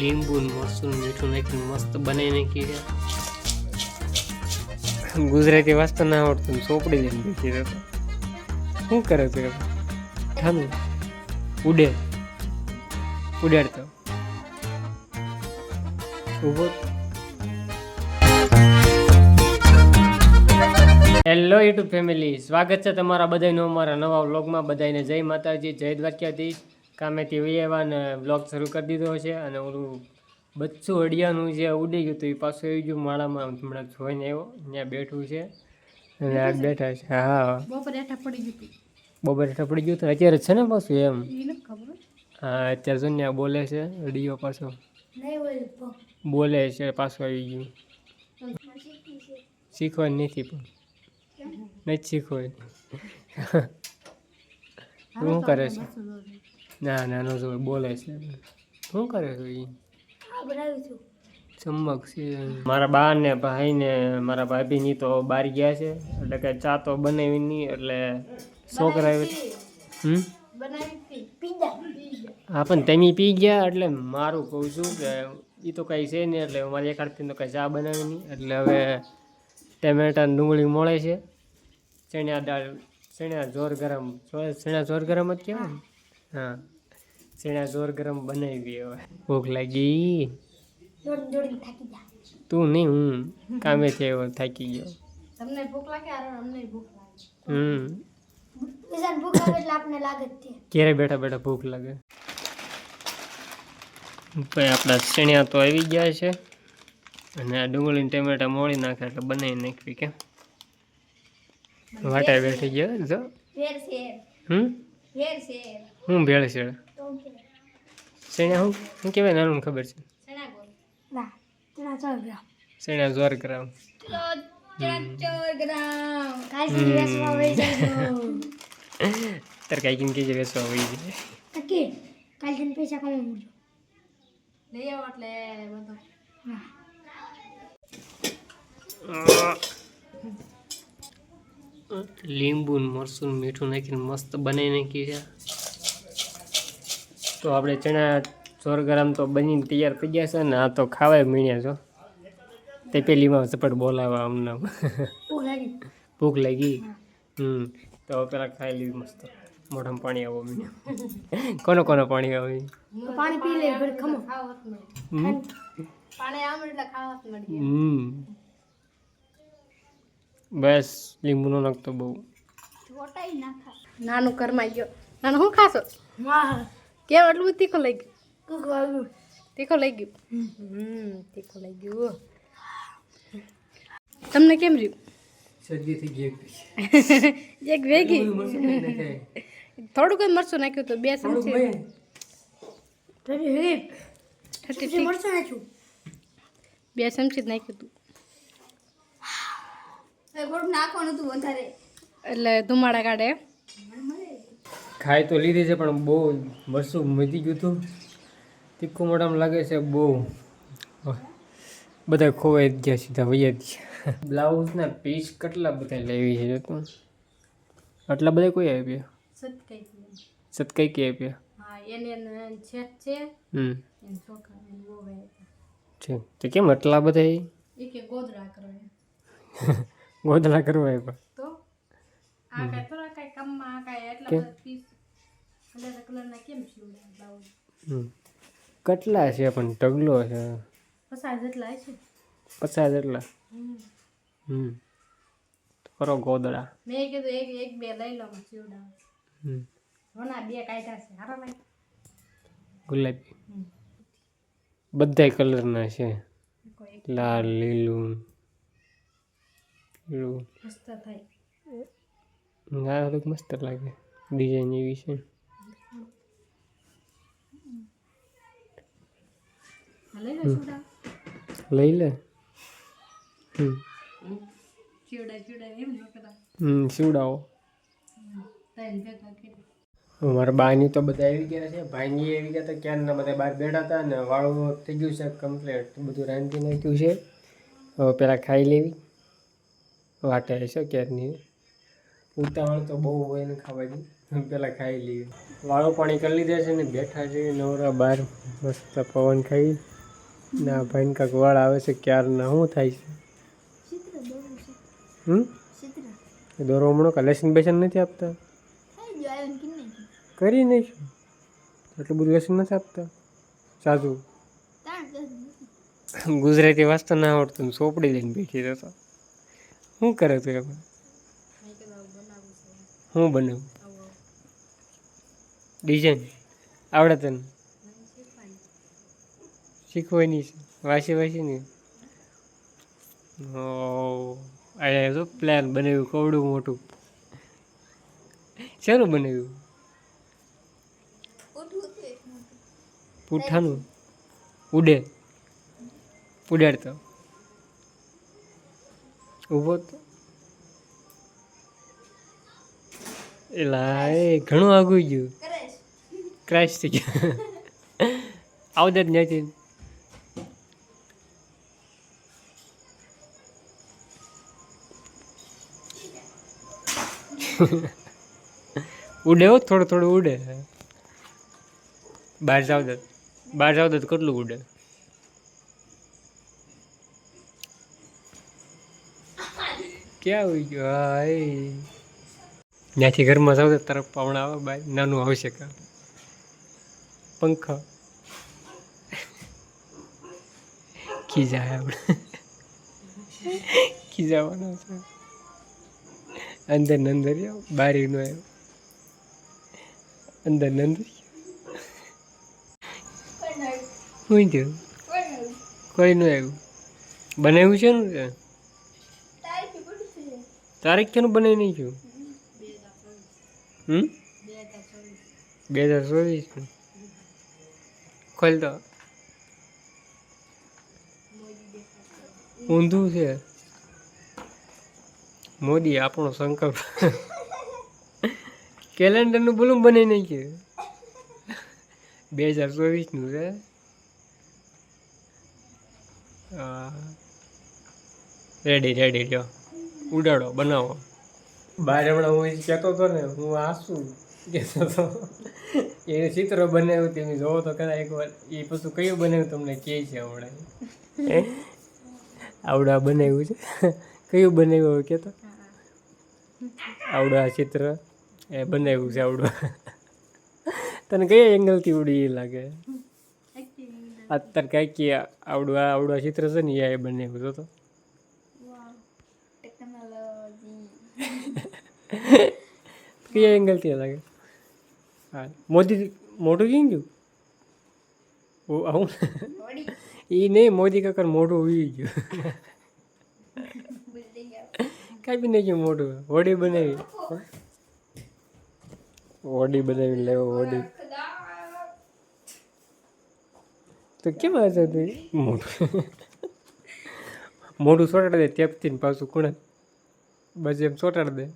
લીંબુ મરચું મીઠું નાખીને મસ્ત બનાવીને કીધે. ગુજરાતી વાંચતા ના આવડતું ચોપડી લઈને બેસી રહ્યો શું કરે છે ઠાનું. ઉડે. ઉડાડતો. ઊભો. હેલો યુટ્યુબ ફેમિલી સ્વાગત છે તમારા બધાનું અમારા નવા વ્લોગમાં. બધાને જય માતાજી, જય દ્વારકાધીશ. કામેથી વૈયાવા ને બ્લોગ શરૂ કરી દીધો છે અને ઓલું બચ્ચું અડિયાનું જે ઉડી ગયું હતું એ પાછું આવી ગયું માળામાં હમણાં જોઈને આવ્યો. ત્યાં બેઠું છે અને આ બેઠા છે. હા બપોરે હેઠા પડી ગયું બપોરે હેઠા પડી ગયું તો અત્યારે છે ને પાછું એમ? હા અત્યારે જો ને બોલે છે અડિયો પાછો. બોલે છે પાછું આવી ગયું. શીખવાનું નથી પણ. નથી શીખવાનું શું કરે છે? ના નાનો સમય બોલે છે. શું કરે છે એ ચમક છે. મારા બા ને ભાઈ ને મારા ભાભીની તો બહાર ગયા છે. એટલે કે ચા તો બનાવી નહીં એટલે છોકરા હમ હા પણ તમે પી ગયા એટલે મારું કહું છું કે એ તો કંઈ છે નહીં એટલે મારી એકાડથી તો કંઈ ચા બનાવી નહીં એટલે હવે ટમેટા ડુંગળી મળે છે. ચણ્યા દાળ ચણ્યા જોર ગરમ ચણ્યા જોર ગરમ જ કહેવાય હા. ચણ્યા જોર ગરમ બનાવી હવે. ભૂખ લાગી? તું નહીં હું કામે છે એવો થાકી ગયો. તમને ભૂખ લાગે અરે અમને ભૂખ લાગે. હમ. બીજાને ભૂખ લાગે એટલે આપને લાગે જ છે. ક્યારે બેઠા બેઠા ભૂખ લાગે. ભાઈ આપણા શેણિયા તો આવી ગયા છે. અને આ ડુંગળી ને ટમેટા મોળી નાખે એટલે બનાવી નાખવી કે. વાટા બેઠી ગયો જો. હમ? હું ભેળ છે? તો હું શું કહેવાય નાનું ખબર છે? જોર ગ્રામ. તાર કાંઈ વેસવા હોય તકે કાલથી પૈસા કમાવું મૂજો લઈ આવો એટલે બધો લીંબુ ને મીઠું નાખીને મસ્ત બનાવી નાખી છે. તો આપણે ચણા ચોર ગરમ તો બનીને તૈયાર થઈ ગયા છે ને આ તો ખાવાય મીણ્યા છો. તે પેલીમાં સપટ બોલાવા અમને ભૂખ લાગી. ભૂખ લાગી. હમ. તો પેલા ખાઈ લીધું મસ્ત. મોઢામાં પાણી આવો મીણ્યા. કોનો કોનો પાણી આવે? પાણી પી લે ખમો. પાણી આમ એટલે ખાવા હમ. બસ લીંબુનો નાખતો બહુ. નાનું કરમાઈ ગયો. નાનું શું ખાશો? કેમ એટલું બધું તીખું લઈ ગયું તીખું લઈ ગયું હમ તીખું લઈ ગયું તમને કેમ રહ્યું? શરદી થઈ ગઈ. એક વેગી? થોડુંક જ મરચું નાખ્યું તો બે ચમચી બે ચમચી નાખ્યું હતું નાખવાનું હતું વધારે. એટલે ધુમાડા કાઢે. ખાઈ તો લીધી છે પણ બહુ મરસું મધી ગયું હતું. તીખું મોઢામાં લાગે છે બહુ. બધા ખોવાઈ ગયા સીધા વૈયા ગયા. બ્લાઉઝના પીસ કેટલા બધા લેવી છે તું આટલા બધા કોઈ આપ્યા? સત્કાઈ સતકાઈ કે આપ્યા? છે. તો કેમ આટલા બધા ગોદલા કરવા આપ્યા તો આ કાંઈ થોડા કાંઈ કામમાં આ કાંઈ એટલા કેમ? બધા પીસ કલર કલરના કેમ સીવડા બ્લાઉઝ હમ કેટલા છે પણ ઢગલો છે? પચાસ જેટલા છે. પચાસ એટલા હમ. કરો ગોદડા. મેં કીધું એક એક બે લઈ લો હમ. ઘણા બે કાઢ્યા છે. હારા લાગે ગુલાબી. બધા કલરના છે. લાલ લીલું પીળું મસ્ત થાય. મસ્ત લાગે. ડિઝાઇન એવી છે હા, લઈ લો હમ. કરી. મારા બાની તો બધા આવી ગયા છે. ભાઈની આવી ગયા હતા ક્યારના બધા બહાર બેઠા હતા ને વાળું થઈ ગયું છે કમ્પ્લેટ બધું રાંધી નાખ્યું છે. હવે પહેલાં ખાઈ લેવી. વાટે છે ક્યારની. ઉતાવળ તો બહુ હોય ને ખાવાની. પહેલાં ખાઈ લેવી. વાળો પાણી કરી લીધા છે ને બેઠા છે નવરા બહાર મસ્ત પવન ખાઈ. ના ભાઈને કાંક વાળ આવે છે ક્યારના શું થાય છે? હમ? દોરો હમણાં કા લેસન બેસન નથી આપતા? કરી નાખ્યું? એટલું બધું લેસન નથી આપતા? સાચું ગુજરાતી વાંચતા ના આવડતું સોપડી લઈને બેઠી રહેતો. શું કરે તું એમાં? હું બનાવું? ડિઝાઇન. આવડે તને? શીખવાની છે વાંચી વાસી ને ઓ અહીંયા તો પ્લાન બનાવ્યું કવડું મોટું. શેનું બનાવ્યું? પૂઠાનું. ઉડે. ઉડાડતો. ઊભો તો. એલા એ ઘણું આગું ગયું. ક્રાશ થઈ ગયું. આવતા જ નથી. ઉડે હો, થોડું થોડું ઉડે. બહાર જાવ દે. બહાર જાવ દે કેટલું ઉડે? ક્યાં હોય ગયો? હાય. ત્યાંથી ઘરમાં જાવ તરફ પાવણા આવે બાય. નાનું આવશે કા? પંખા. ખીજા આપણે. ખીજાવાનો છે. અંદર નંદર બારીનો આવ્યો અંદર ને અંદર. શું થયું? કોઈ નું આવ્યું? બનાવ્યું છે ને તારીખ કેનું બનાવી નહીં છું હમ? બે હજાર ચોવીસ. ખોલ તો. ઊંધું છે. મોદી આપણો સંકલ્પ કેલેન્ડરનું બોલું બનાવી નાખ્યું. બે હજાર ચોવીસનું છે. રેડી રેડી લ્યો ઉડાડો બનાવો. બહાર હમણાં હું કહેતો હતો ને હું આસું કહેતો હતો. એ ચિત્ર બનાવ્યું તમે જોવો તો કદાચ એકવાર એ પછી કયું બનાવ્યું તમને કહે છે હમણાં આવડા બનાવ્યું છે? કયું બનાવ્યું કહેતો? આવડું આ ચિત્ર. એ બનાવ્યું છે આવડું. તને કયા એંગલથી ઉડી એ લાગે? અત્યારે કઈ કે આવડું આ આવડું આ ચિત્ર છે ને એ બનાવ્યું તો. કયા એંગલથી લાગે? હા મોદી મોટું કેમ ગયું? હું આવું? એ નહીં મોદી કાકર મોઢું ઉઈ ગયું. નહીં ગયું મોઢું. હોડી બનાવી. હોડી બનાવી લેવો હોડી. તો કેમ હશે તું મોઢું. મોઢું સોટાડી દે ટેપથી પાછું કોણે બસ એમ સોટાડી દે.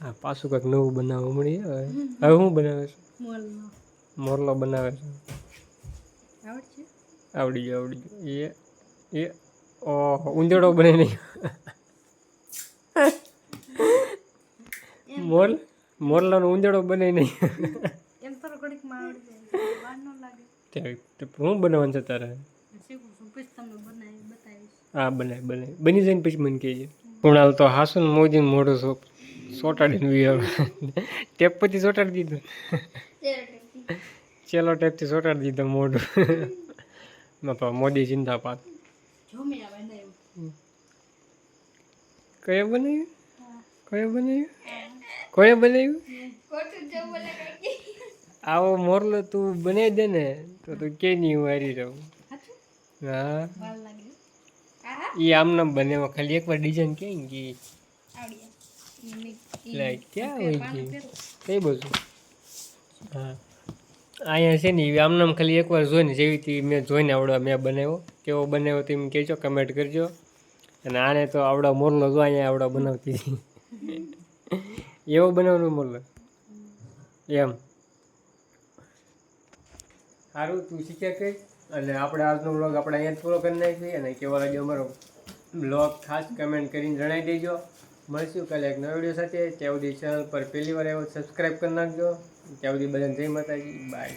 હા પાછું કંઈક નવું બનાવવા મળી હવે. શું બનાવે છે? મોરલો બનાવે છે. આવડી ગયો આવડી ગયો. એ એ ઉંદેડો બને નહીં. મોર મોરલાનો ઉંદેડો બને નહીં. શું બનાવવાનું છે તારે? હા બનાય બનાય. બની જાય ને પછી મને કહેજે. કુણાલ તો હાસુ ને મોદીને મોઢું સો સોટાડીને વી આવે. ટેપ પછી સોટાડી દીધું. ચેલો ટેપથી સોટાડી દીધું મોઢું. મોદી ચિંતા જો આ બનાવ્યું. કયો બનાવ્યું? કયો બનાવ્યું? કયો બનાવ્યું? આવો મોરલો તું બનાવી દે ને તો તું કે નહીં હું હારી જાઉં હા. એ આમના બનેવા ખાલી એકવાર ડિઝાઇન કે ગઈ લાઈક ક્યાં હોય ગઈ કઈ બોલું હા. અહીંયા છે ને આમ નામ ખાલી એકવાર જોઈને જેવી તી મેં જોઈને આવડો મેં બનાવ્યો. કેવો બનાવ્યો તે કહેજો કમેન્ટ કરજો. અને આને તો આવડો મોરલો જો અહીંયા આવડો બનાવતી. એવો બનાવવાનો મોરલો. એમ. સારું તું શીખ્યા કઈ અને આપણે આજનો બ્લોગ આપણે અહીંયા જ પૂરો કરી નાખીએ. અને કેવો લાગ્યો અમારો બ્લોગ ખાસ કમેન્ટ કરીને જણાવી દેજો. મળશું કાલે એક નવા વીડિયો સાથે. ત્યાં સુધી ચેનલ પર પહેલી વાર આવ્યો સબસ્ક્રાઈબ કરી નાખજો. ત્યાં સુધી બધાને જય માતાજી. બાય